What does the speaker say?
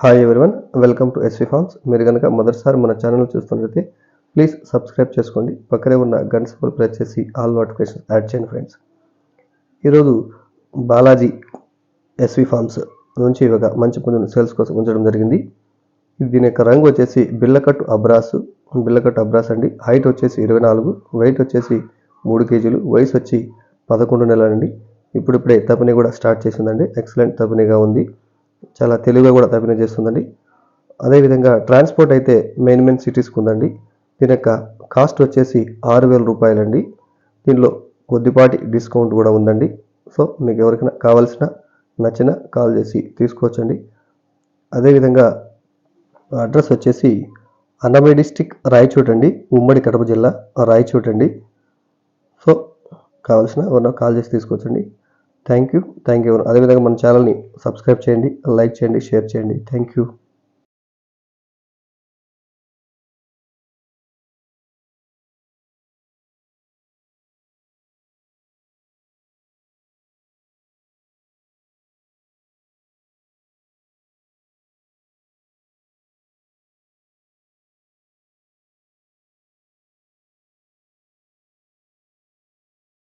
Hi everyone welcome to SV farms మీరు కనుక మొదటిసారి మన ఛానల్ చూస్తున్నట్లయితే ప్లీజ్ సబ్స్క్రైబ్ చేసుకోండి. పక్కనే ఉన్న గంట సింబల్ ప్రెస్ చేసి ఆల్ నోటిఫికేషన్స్ యాడ్ చేయండి ఫ్రెండ్స్ ఈరోజు బాలాజీ ఎస్వి ఫార్మ్స్ నుంచి ఒక మంచి పొందిన సేల్స్ కోసం ఉంచడం జరిగింది. దీని యొక్క రంగు వచ్చేసి బిల్లకట్టు అబ్రాస్. బిల్లకట్టు అబ్రాస్ అండి. హైట్ వచ్చేసి ఇరవై నాలుగు వెయిట్ వచ్చేసి మూడు కేజీలు వయసు వచ్చి పదకొండు నెలలండి. ఇప్పుడిప్పుడే తపని కూడా స్టార్ట్ చేసిందండి. ఎక్సలెంట్ తపనిగా ఉంది. చాలా తెలివిగా కూడా తపిన చేస్తుందండి. అదేవిధంగా ట్రాన్స్పోర్ట్ అయితే మెయిన్ మెయిన్ సిటీస్కి ఉందండి. దీని యొక్క కాస్ట్ వచ్చేసి ఆరు వేల రూపాయలండి. దీనిలో కొద్దిపాటి డిస్కౌంట్ కూడా ఉందండి. సో మీకు ఎవరికైనా కావాల్సిన నచ్చిన కాల్ చేసి తీసుకోవచ్చండి. అదేవిధంగా అడ్రస్ వచ్చేసి అన్నమయ్య డిస్టిక్ రాయచోట్ అండి. ఉమ్మడి కడప జిల్లా రాయచోట్ అండి. సో కావాల్సిన ఎవరినో కాల్ చేసి తీసుకోవచ్చండి. Thank you. Thank you. అదేవిధంగా మన ఛానల్ని సబ్స్క్రైబ్ చేయండి లైక్ చేయండి షేర్ చేయండి. Thank you.